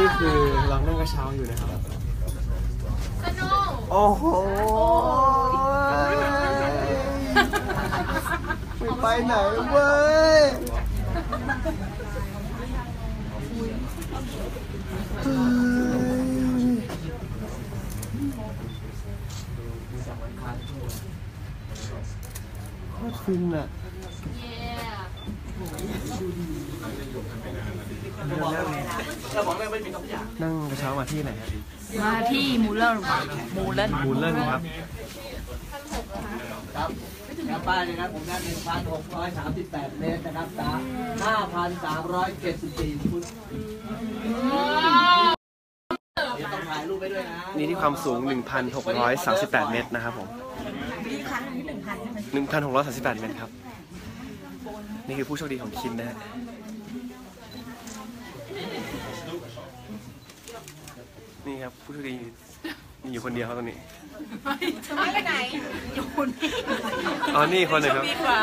นี่คือเรานั่งกระเช้าอยู่นะครับ สนุกโอ้โหไม่ไปไหนเว้ยเฮ้ยโคตรฟินอะ เย้ เราบอกเลยไม่มีทุกอย่างนั่งกระเช้ามาที่ไหนฮะมาที่มูเลอร์มูเลอร์บูเลอร์ครับครับครับป้ายนะครับผมนั่ง1,638เมตรนะครับสาม5,374ฟุตเดี๋ยวต้องถ่ายรูปไปด้วยนะนี่ที่ความสูง 1,638 เมตรนะครับผม1,638 เมตรครับ นี่คือผู้โชคดีของคินนะฮะ นี่ครับผู้โชคดีมีอยู่คนเดียวครับตรงนี้จะไม่ไปไหนอยู่นี่อ๋อนี่อีกคนหนึ่งครับ ดีกว่า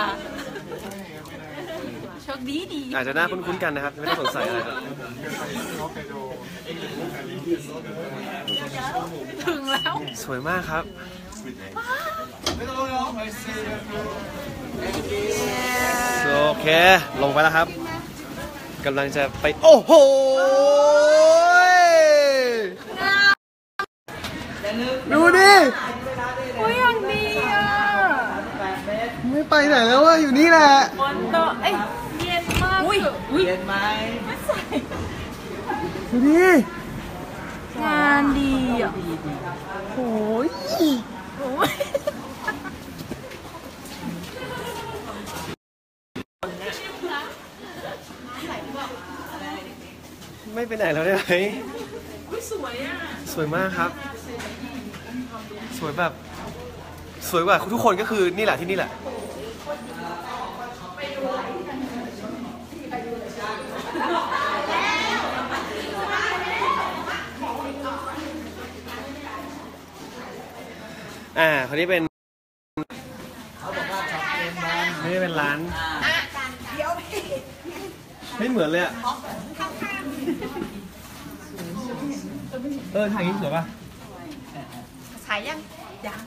โชคดีดีอาจจะหน้าคุ้นๆกันนะครับ ไม่ต้องสงสัยอะไรครับถึงแล้ว สวยมากครับ โอเค ลงไปแล้วครับกำลังจะไป โอ้โห ดูดิอุ้ยยังดีอะ ไม่ไปไหนแล้วอะอยู่นี่แหละบนโต๊ะเอ้ยเย็นมากอุ้ยอุ้ยเย็นไหมดูดิงานดีอะโอ้ยโอ้ยไม่ไปไหนแล้วได้ไหมสวยอะ สวยมากครับ สวยแบบ สวยกว่าทุกคนก็คือนี่แหละที่นี่แหละ อ่าคนนี้เป็นไม่ได้เป็นร้านไม่เหมือนเลยอะ เออถ่างนี้สวยป่ะขายยังยัง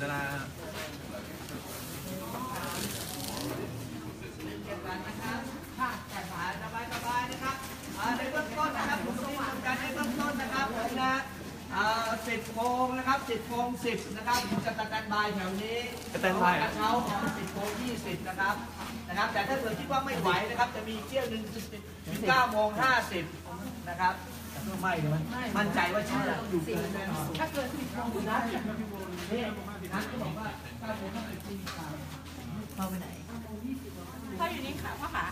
ดารา สบายๆนะครับอ่าในเบื้องต้นนะครับผมมีทำการในเบื้องต้นนะครับผมนะอ่าสิบโมงนะครับสิบโมงสิบนะครับผมจะสแตนบายแถวนี้ สแตนบาย ก อะ ระเช้าของสิบโมงยี่สิบนะครับนะครับ แต่ ถ้าเกิดคิดว่าไม่ไหวนะครับ จะมีเที่ยวหนึ่งถึงเก้าโมงห้าสิบนะครับไม่เลยมันมั่นใจว่าชื่อต้องอยู่เกินแน่นอนถ้าเกินสิบโมงได้นี่นัทก็บอกว่าถ้าโมงห้าสิบจริงเข้าไปไหนพ่ออยู่นี่ค่ะพ่อขา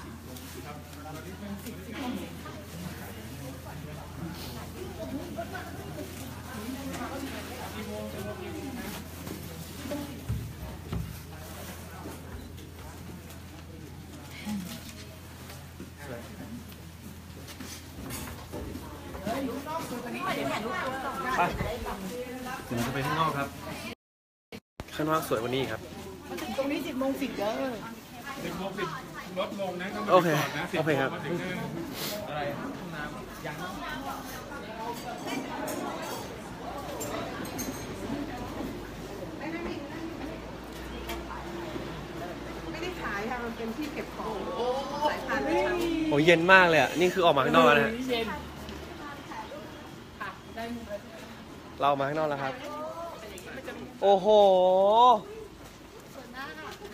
าจะไปข้างนอกครับ ข้างนอกสวยกว่านี้ครับ ตรงนี้สิบโมงสิบเด้อลดลงนะต้องโอเคก่อนนะสิโอเคครับโมงมาถึงเนี่ยไม่ได้ขายค่ะมันเป็นที่เก็บของสายพานกระเช้าโอ้ยเย็นมากเลยอะ นี่คือออกมาข้างนอกแล้วนะฮะเราออกมาข้างนอกแล้วครับ โอ้โห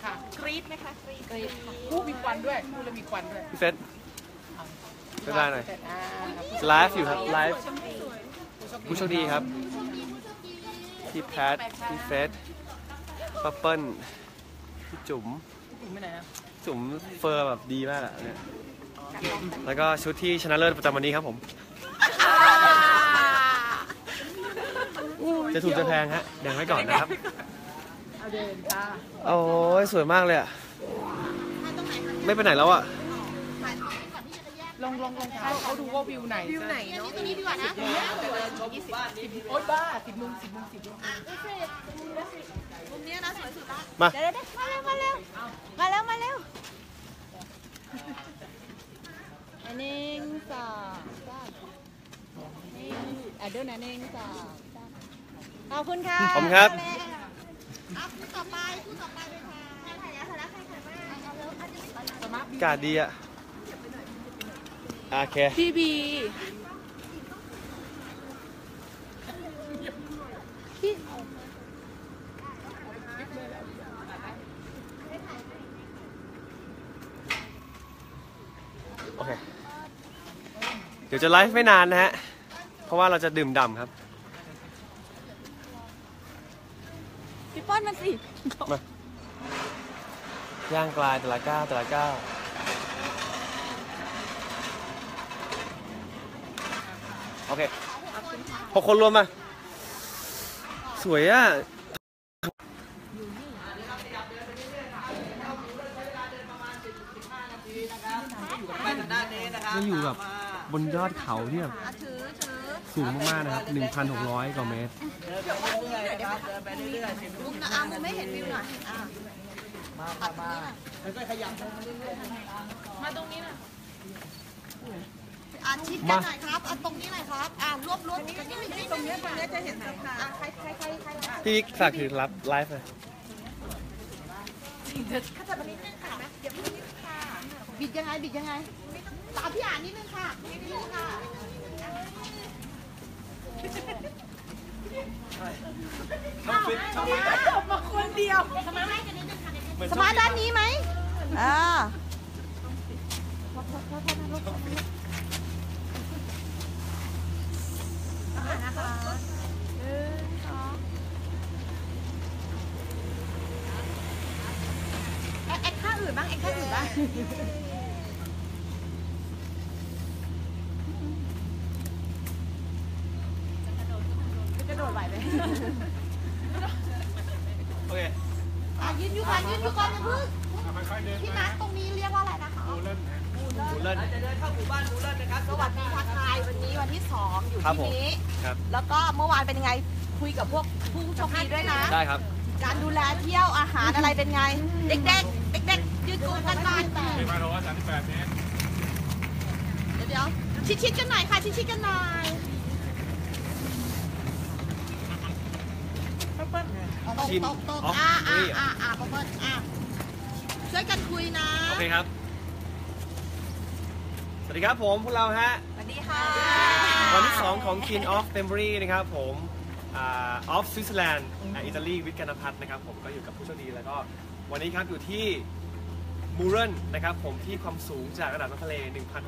ค่ะกรี๊ดไหมคะกรี๊ดกรี๊ดผู้มีควันด้วยผู้แล้วมีควันด้วยพี่เฟสบ๊ายบายหน่อย อ่าไลฟ์อยู่ครับไลฟ์ผู้โชคดีครับพี่แพทพี่เฟสป้าเปิ้ลพี่จุ๋มถึงไปไหนนะจุ๋มเฟอร์แบบดีมากอะเนี่ยแล้วก็ชุดที่ชนะเลิศประจำวันนี้ครับผม จะถูกจะแพงฮะแดงไว้ก่อนนะครับ เอาเดินค่ะโอ้ยสวยมากเลยอะ ไม่ไปไหนแล้วอะ ลงลงลงเขาเขาดูว่าวิวไหนวิวไหนเนาะจะเดินชมบ้านนี้มีโอ๊ยบ้าสิบมุมสิบมุมสิบมุมมุมเนี้ยนะสวยสุดละมาเดี๋ยวเดี๋ยวมาเร็วมาเร็วมาเร็วมาเร็วอันหนึ่งสองสามนี่อะเดี๋ยวนะหนึ่งสองสาม ขอบคุณค่ะขอบคุณครับอะคู่ต่อไปคู่ต่อไปเลยค่ะใครถ่ายแล้วถ่ายแล้วใครถ่ายบ้างเอาเร็วอันนี้ไม่สมาร์ทอากาศดีอะโอเค พี่บี โอเค เดี๋ยวจะไลฟ์ไม่นานนะฮะ เพราะว่าเราจะดื่มด่ำครับ พี่ป้อนมันสิย่างกลายแต่ละก้าวแต่ละก้าวโอเคหกคนรวมมา สวยอะไปทางด้านนี้นะครับมันอยู่แบบตามมาบนยอดเขาที่แบบอะถือถือสูงมากๆนะครับ 1,600 กว่าเมตร เดินไปเรื่อยๆนะครับเดินไปเรื่อยๆสิบมุมนะอะมุมไม่เห็นวิวหน่อยอะมามามาค่อยๆขยับเดินมาเรื่อยๆอะชิดกันหน่อยครับอะตรงนี้หน่อยครับอะรวบรวบกันนิดนึงตรงนี้ตรงนี้จะเห็นสะพานอะใครใครใครใครอะพี่ฝากถือรับไลฟ์หน่อยข้าจับมานิดนึงค่ะเดี๋ยวพี่นิดนึงค่ะบิดยังไงบิดยังไงตามพี่อ่านนิดนึงค่ะนิดนึงค่ะ จบมาคนเดียวสมาร์ทด้านนี้ไหมอ่านะคะหนึ่งสองแอคแอคท่าอื่นบ้างแอคท่าอื่นบ้างจะกระโดดไหวไหม โอเคอะยืนอยู่ก่อนยืนอยู่ก่อนอย่าเพิ่งค่อยๆเดินพี่นัทตรงนี้เรียกว่าอะไรนะคะดูเล่นนะหมูเล่นจะเดินเข้าหมู่บ้านหมู่เล่นนะครับสวัสดีทักทายวันนี้วันที่สองอยู่ครับที่ผมนี้ครับ แล้วก็เมื่อวานเป็นยังไงคุยกับพวกผู้โชมดีด้วยนะ ได้ครับ การดูแลเที่ยวอาหารอะไรเป็นไง เด็กๆเด็กๆยืนกลุ่มกันก่อนเป็นมาร้อยสามสิบแปดเมตรเดี๋ยวเดี๋ยวชิดๆกันหน่อยค่ะชิดๆกันหน่อย ตกชินตกตกอ๋ออ่านี่อ่าเหรออ่าอ่าเปิ้ลอ่าช่วยกันคุยนะโอเคครับ สวัสดีครับผมพวกเราฮะ สวัสดีค่ะวันที่ 2 ของ King of f e m b r y นะครับผมออฟสวิตเซอร์แลนด์อิตาลีวิทย์กนพัฒน์นะครับผมก็อยู่กับผู้โชคดีแล้วก็วันนี้ครับอยู่ที่มูเรนนะครับผมที่ความสูงจากระดับน้ำทะเล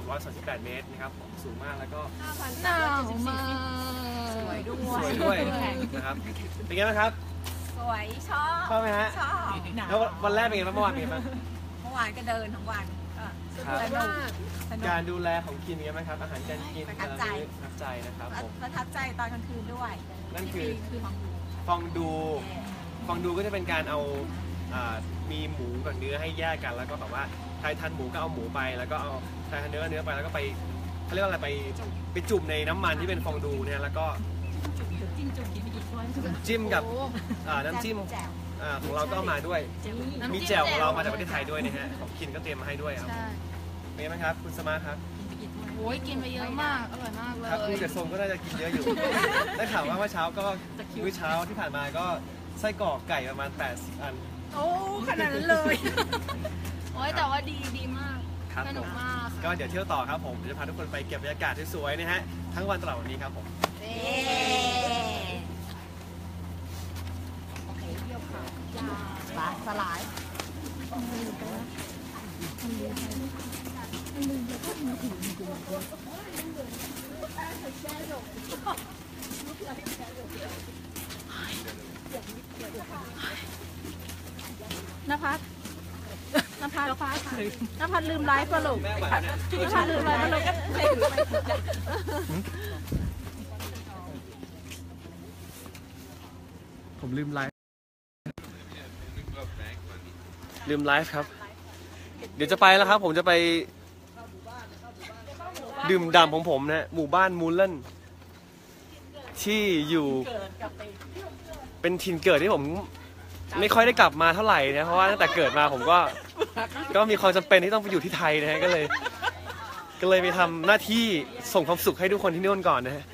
1,638 เมตรนะครับผมสูงมากแล้วก็หนาวมากสวยด้วสวยด้วยนะครับเป็นไงบ้างครับส วยชอบชอบไหมฮะ ชอบแล้ววันแรกเป็นไงบ้างเมื่อวานเป็นไงบ้างเมื่อวานก็เดินทั้งวันก็ครับสนุกสนุก การดูแลของกินเป็นไงบ้างครับ อาหารการกินประทับใจ ประทับใจนะครับผม ประทับใจตอนกลางคืนด้วยนั่นคือ ที่คือของฟองดู ฟองดูก็จะเป็นการเอาอ่ามีหมูกับเนื้อให้แยกกัน แล้วก็แบบว่าใครทานหมูก็เอาหมูไป แล้วก็เอาใครทานเนื้อเนื้อไป แล้วก็ไปเขาเรียกว่าอะไรไป ไปจุ่มในน้ำมันที่เป็นฟองดูเนี่ย แล้วก็จิ้มจุ่มกินไปกี่คน จิ้มกับอ่าน้ำจิ้มแจ่วอ่าของเราก็เอามาด้วย มีแจ่วของเรามาจากประเทศไทยด้วยนะฮะของคินก็เตรียมมาให้ด้วยครับเป็นไงบ้างครับ คุณสมาร์ทครับโอ้ยกินไปเยอะมาก อร่อยมากเลยครับดูแต่ทรงก็น่าจะกินเยอะอยู่ ได้ข่าวว่าเมื่อเช้าก็มื้อเช้าที่ผ่านมาก็ไส้กรอกไก่ประมาณ 80 อัน โอ้ขนาดนั้นเลยโอ้ยแต่ว่าดีดีมากครับสผนุกมมากก็เดี๋ยวเที่ยวต่อครับผมเดี๋ยวจะพาทุกคนไปเก็บบรรยากาศสวยๆนะฮะทั้งวันตลอดวันนี้ครับผม สลายสลายนภัสนภัสนภัสนภัสลืมไลฟ์ปะลูกแม่ไหวไหมเนี่ยนภัสลืมไลฟ์ปะลูกผมลืมไลฟ์ ลืมไลฟ์ครับ เดี๋ยวจะไปแล้วครับ ผมจะไป ดื่มด่ำของผมนะ หมู่บ้านมูลเลนที่อยู่ เป็นถิ่นเกิดที่ผม ไม่ค่อยได้กลับมาเท่าไหร่นะ เพราะว่าตั้งแต่เกิดมาผมก็ ก็มีความจำเป็นที่ต้องไปอยู่ที่ไทยนะฮะก็เลย ก็เลยไปทำหน้าที่ส่งความสุขให้ทุกคนที่นู่นก่อนนะฮะ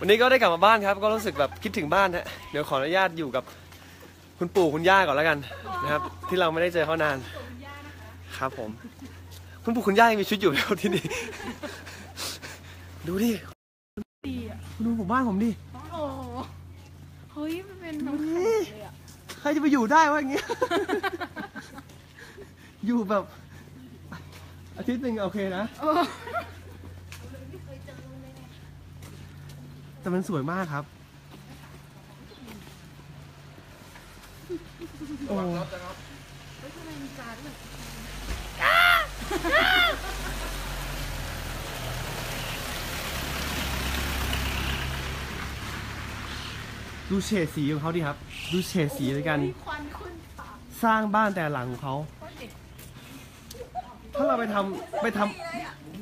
วันนี้ก็ได้กลับมาบ้านครับ ก็รู้สึกแบบคิดถึงบ้านฮะเดี๋ยวขออนุญาตอยู่กับ คุณปู่คุณย่าก่อนแล้วกันนะครับ ที่เราไม่ได้เจอเขานานครับผม คุณปู่คุณย่ายังมีชีวิตอยู่แล้วที่นี่ดูดิดูหมู่บ้านผมดิโอ้เฮ้ยมันเป็นน้ำแข็งเลยอะใครจะไปอยู่ได้วะอย่างเงี้ยอยู่แบบอาทิตย์หนึ่งโอเคนะ เออแต่มันสวยมากครับ โอ้ดูเฉดสีของเขาดิครับ ดูเฉดสีในการสร้างบ้านแต่หลังของเขา ถ้าเราไปทำไปท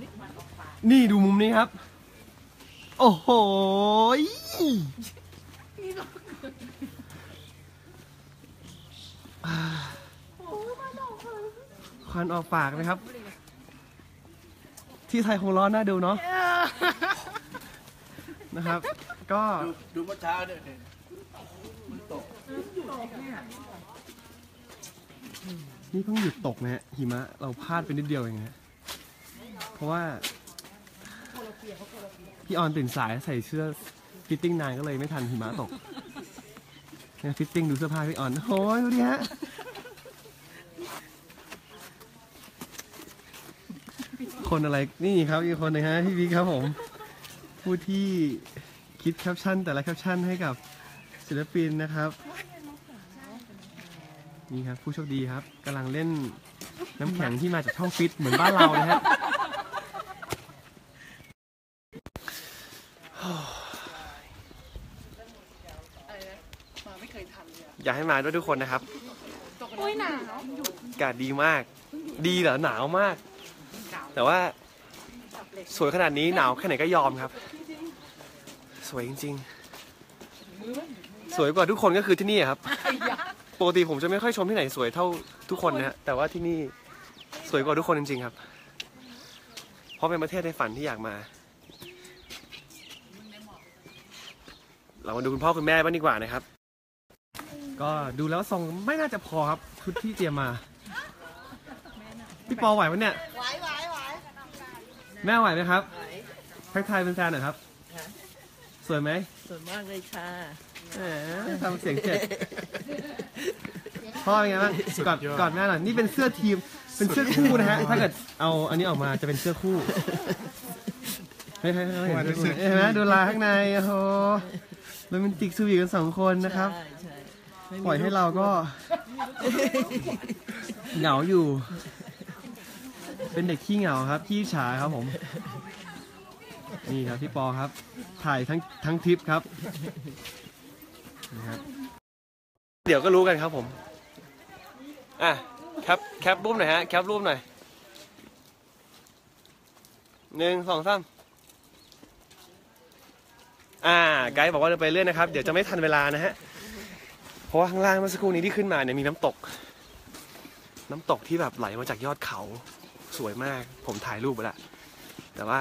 ำนี่ดูมุมนี้ครับ โอ้โหยอ่า ควันออกปากนะครับ ที่ไทยคงร้อนน่าดูเนาะนะครับ ก็ดูดูเมื่อเช้าเนี่ยเนี่ยมันตกนี่เพิ่งหยุดตกนะฮะหิมะเราพลาดไปนิดเดียวเองนะฮะเพราะว่าพี่ออนตื่นสายใส่เสื้อฟิตติ้งนานก็เลยไม่ทันหิมะตกเนี่ย ฟิตติ้งดูเสื้อผ้าพี่อ่อนโอ้ยดูดิฮะคนอะไรนี่ครับอีกคนหนึงฮะพี่วิกครับผม ผู้ที่คิดแคปชั่น แต่ละแคปชั่นให้กับศิลปินนะครับ นี่ครับผู้โชคดีครับกำลังเล่นน้ำแข็งที่มาจากช่องฟิตเหมือนบ้านเรานะฮะ มาไม่ เคยทันเลยอะอยากให้มาด้วยทุกคนนะครับอุ้ยหนาว อากาศดีมาก ดีเหรอหนาวมากแต่ว่าสวยขนาดนี้หนาวแค่ไหนก็ยอมครับ สวยจริง ๆ สวยกว่าทุกคนก็คือที่นี่อะครับปกติผมจะไม่ค่อยชมที่ไหนสวยเท่าทุกคนนะฮะแต่ว่าที่นี่สวยกว่าทุกคนจริง ๆ ครับ เพราะเป็นประเทศในฝันที่อยากมา เรามาดูคุณพ่อคุณแม่บ้างดีกว่านะครับ ก็ดูแล้วทรงไม่น่าจะพอครับชุดที่เตรียมมา พี่ปอไหวไหมเนี่ย ไหวไหวไหวแม่ไหวไหมครับทักทายเป็นแฟนหน่อยครับ สวยไหมสวยมากเลยค่ะแหมทำเสียงเจ็ดพ่อเป็นไงบ้างกอดกอดแม่หน่อยนี่เป็นเสื้อทีม เป็นเสื้อคู่นะฮะ ถ้าเกิดเอาอันนี้ออกมาจะเป็นเสื้อคู่เฮ้ยเฮ้ยเฮ้ยเห็นเห็นไหมดูลายข้างใน โอ้โหโรแมนติกสวีทกันสองคนนะครับใช่ใช่ไม่มี ปล่อยให้เราก็ เหงาอยู่ เป็นเด็กขี้เหงาครับขี้ฉาครับผม นี่ครับพี่ปอครับ ถ่ายทั้งทั้งทริปครับนี่ครับ เดี๋ยวก็รู้กันครับผม อะแคปแคปรูปหน่อยฮะแคปรูปหน่อยหนึ่งสองสามอ่า ไกด์บอกว่าจะไปเรื่อยนะครับ เดี๋ยวจะไม่ทันเวลานะฮะ เพราะว่าข้างล่างเมื่อสักครู่นี้ที่ขึ้นมาเนี่ยมีน้ำตก น้ำตกที่แบบไหลมาจากยอดเขาสวยมาก ผมถ่ายรูปไปล้วแต่ว่า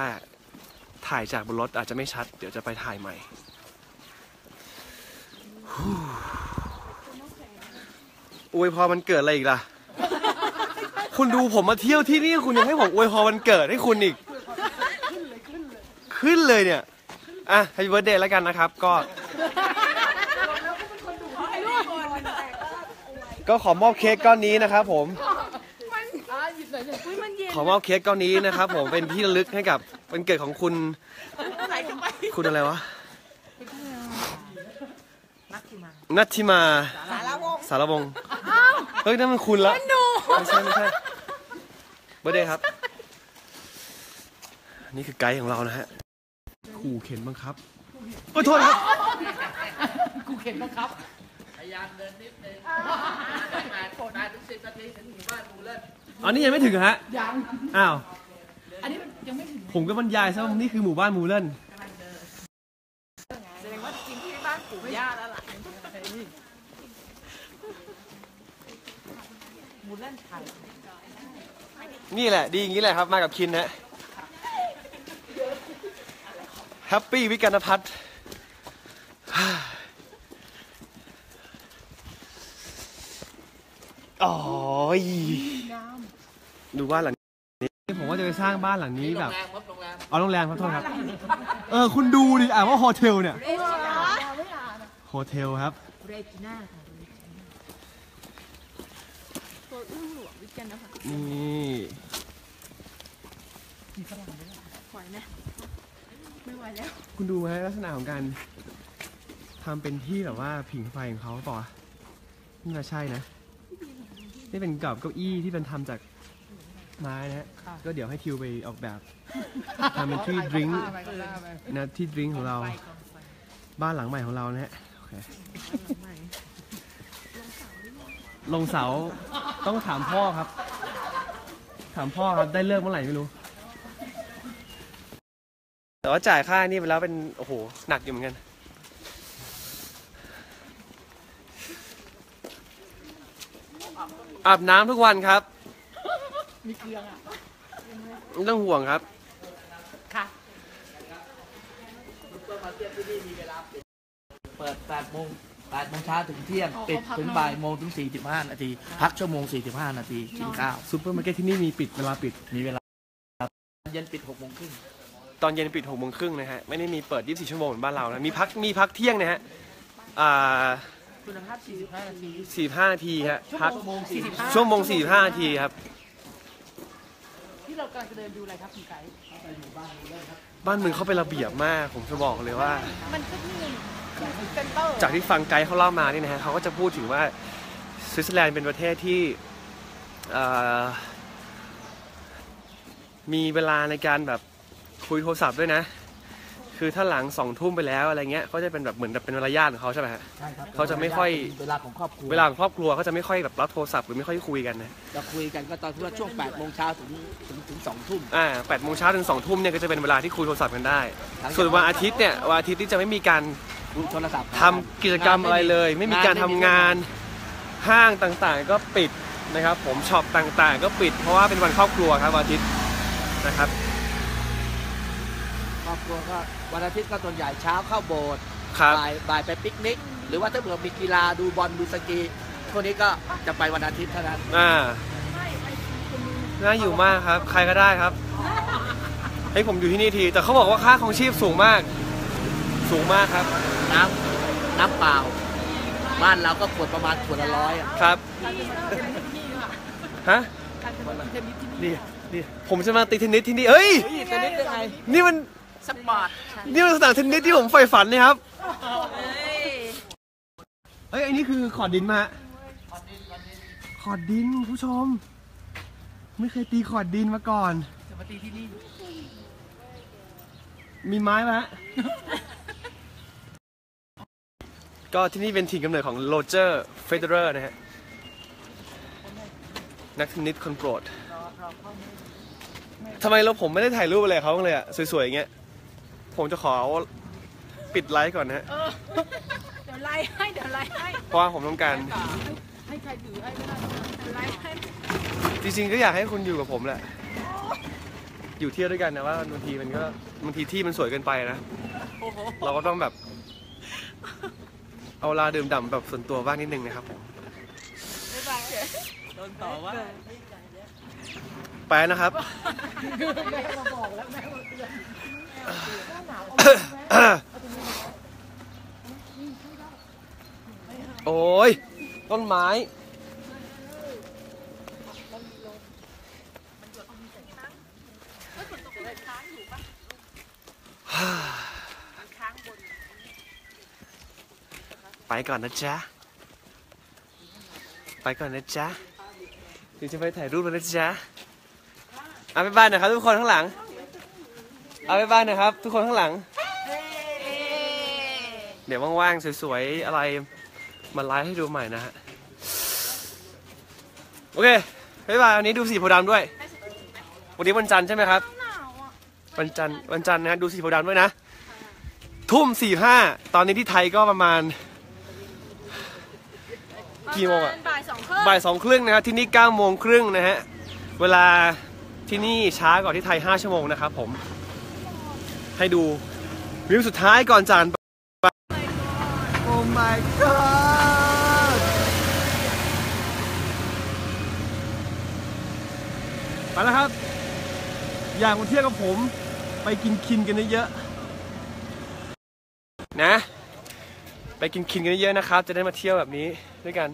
ถ่ายจากบนรถอาจจะไม่ชัด เดี๋ยวจะไปถ่ายใหม่อวยพรมันเกิดอะไรอีกล่ะ คุณดูผมมาเที่ยวที่นี่คุณยังให้ผมอวยพรมันเกิดให้คุณอีก ขึ้นเลยเนี่ย อะ Happy Birthday แล้วกันนะครับ ก็ ก็ขอมอบเค้กก้อนนี้นะครับผม อุ้ยมันเย็นขอมอบเค้กก้อนนี้นะครับผมเป็นที่ระลึกให้กับวันเกิดของคุณคุณอะไรวะนัทธิมาสารวงศ์สารวงศ์เฮ้ยนั่นมันคุณละไม่ใช่ไม่ใช่เบอร์เดย์ครับ นี่คือไกด์ของเรานะฮะขู่เข็นบังคับโอ้ยโทษครับ กูเข็นบังคับพ ยายามเดินนิดนึงแปดแปดถึงสิบนาทีถึงหมู่บ้านมูเล่นอันนี้ยังไม่ถึงเหรอฮะ ยัง อ้าว อันนี้มันผมก็บรรยายซะว่านี่คือหมู่บ้านมูเลนแสดงว่าจริงที่บ้านปลูกหญ้าแล้วล่ะมูลเล่นไทยนี่แหละ ดีอย่างนี้แหละครับ มากับคินนะแฮปปี้วิกันพัฒน์ โอ้ยดูบ้านหลังนี้ผมว่าจะไปสร้างบ้านหลังนี้แบบโรงแรมครับโรงแรมเอาโรงแรมครับโทษครับ เออคุณดูดิอ่านว่าโฮเทลเนี่ยโฮเทลครับเรจิน่าค่ะตัวอื้อหลวงวิกเกนนะคะนี่ไหวไหมไม่ไหวแล้ว คุณดูไหมลักษณะของการทำเป็นที่แบบว่าผิงไฟของเขาต่อนี่น่าใช่นะ นี่เป็นกับเก้าอี้ที่เป็นทำจากไม้นะฮะ ก็เดี๋ยวให้ทิวไปออกแบบทำเป็นที่ดริงก์ไปก็ได้ไปนะที่ดริงก์ของเรา บ้านหลังใหม่ของเรานะฮะโอเคลงเสาต้องถามพ่อครับ ถามพ่อครับได้เลิกเมื่อไหร่ไม่รู้ แต่ว่าจ่ายค่านี่ไปแล้วเป็น โอ้โห หนักอยู่เหมือนกัน อาบน้ำทุกวันครับ มีเครื่องอะไม่ต้องห่วงครับ ค่ะซุปเปอร์มาร์เก็ตที่นี่มีเวลาปิดเปิด8โมง8โมงเช้าถึงเที่ยงปิดถึงบ่ายโมงถึง 45 นาที พักชั่วโมง 45 นาที กินข้าว ซูเปอร์มาร์เก็ตที่นี่มีปิดเวลาปิด มีเวลาเย็นปิด6โมงครึ่งตอนเย็นปิดหกโมงครึ่งนะฮะ ไม่ได้มีเปิด 24 ชั่วโมงเหมือนบ้านเรานะ มีพักมีพักเที่ยงนะฮะ อ่า คุณภาพ 45 นาที 45 นาทีฮะพักชั่วโมง45 ชั่วโมง 45 นาทีครับ ที่เรากำลังจะเดินดูอะไรครับคุณไก่บ้านเมืองเขาเป็นระเบียบมาก ผมจะบอกเลยว่า มันก็มีเซ็นเตอร์จากที่ฟังไกด์เขาเล่ามานี่นะฮะเขาก็จะพูดถึงว่าสวิตเซอร์แลนด์เป็นประเทศที่เอ่อมีเวลาในการแบบคุยโทรศัพท์ด้วยนะ คือถ้าหลังสองทุ่มไปแล้วอะไรเงี้ยก็จะเป็นแบบเหมือนแบบเป็นมารยาทของเขาใช่ไหมฮะ ใช่ครับเขาจะไม่ค่อย เวลาของครอบครัวเวลาของครอบครัวเขาจะไม่ค่อยแบบรับโทรศัพท์หรือไม่ค่อยคุยกันนะจะคุยกันก็ตอนที่ว่าช่วง8โมงเช้าถึงถึงถึง2ทุ่ม อ่าแปดโมงเช้าถึงสองทุ่มเนี่ยก็จะเป็นเวลาที่คุยโทรศัพท์กันได้ ส่วนวันอาทิตย์เนี่ยวันอาทิตย์ที่จะไม่มีการคุยโทรศัพท์ทำกิจกรรมอะไรเลย ไม่มีการทำงานห้างต่างๆ ก็ปิดนะครับ ผมช็อปต่างๆ ก็ปิดเพราะว่าเป็นวันครอบครัวครับวันอาทิตย์นะครับค รอบครัวก็วันอาทิตย์ก็ส่วนใหญ่เช้าเข้าโบสถ์ครับ บ่ายบ่ายไปปิกนิก หรือว่าถ้าเผื่อมีกีฬาดูบอลดูสกีพวกนี้ก็จะไปวันอาทิตย์เท่านั้น อ่า น่าอยู่มากครับ ใครก็ได้ครับ ให้ผมอยู่ที่นี่ที แต่เขาบอกว่าค่าของชีพสูงมาก สูงมากครับ น้ำน้ำเปล่า บ้านเราก็ขวดประมาณขวดละร้อยอะครับ ฮะ นี่ นี่ ผมจะมาตีเทนนิสที่นี่ เอ้ยจะนิดยังไงนี่มัน สปอร์ตนี่มันสนามเทนนิสที่ผมใฝ่ฝันนี่ครับเอ้ย อันนี้คือขอดดินมาฮะขอดดินผู้ชม ไม่เคยตีขอดดินมาก่อนจะมาตีที่นี่ มีไม้ไหมฮะก็ที่นี่เป็นถิ่นกำเนิดของโรเจอร์ เฟเดอร์นะฮะ นักเทนนิสคนโปรดทำไมเราผมไม่ได้ถ่ายรูปอะไรกับเขาบ้างเลยอะสวยๆอย่างเงี้ย ผมจะขอปิดไลฟ์ก่อนนะฮะเดี๋ยวไล่ให้ เดี๋ยวไล่ให้ เพราะว่าผมต้องการ ให้ใครถือให้ไม่ได้เดี๋ยวไล่ให้ จริงๆก็อยากให้คุณอยู่กับผมแหละ อยู่เที่ยวด้วยกันนะว่าบางทีมันก็บางทีที่มันสวยเกินไปนะเราก็ต้องแบบ เอาเวลาดื่มด่ำแบบส่วนตัวบ้างนิดนึงนะครับผมโดนต่อว่า ไปนะครับ แม่มาบอกแล้วแม่มาเตือน โอ้ย ต้นไม้ไปก่อนนะจ๊ะ ไปก่อนนะจ๊ะเดี๋ยวจะไปถ่ายรูปแล้วนะจ๊ะเอาไปบ้านหน่อยครับทุกคนข้างหลัง เอาไปบ้านหน่อยครับ ทุกคนข้างหลัง เดี๋ยวว่างๆสวยๆอะไรมาไลฟ์ให้ดูใหม่นะฮะ โอเคบ๊ายบายวันนี้ดูสีโพธิ์ดำด้วย วันนี้วันจันทร์ใช่ไหมครับ วันจันทร์วันจันทร์นะฮะดูสีโพธิ์ดำด้วยนะ ทุ่มสี่ห้าตอนนี้ที่ไทยก็ประมาณ กี่โมงอะบ่ายสองครึ่งบ่ายสองครึ่งนะครับที่นี่เก้าโมงครึ่งนะฮะ เวลาที่นี่ช้ากว่าที่ไทยห้าชั่วโมงนะครับผม ให้ดูวิวสุดท้ายก่อนจานโอ้ my god ไปแล้วครับ อยากมาเที่ยวกับผมไปกินคินกันเยอะๆนะ ไปกินคินกันเยอะๆนะครับ จะได้มาเที่ยวแบบนี้ด้วยกัน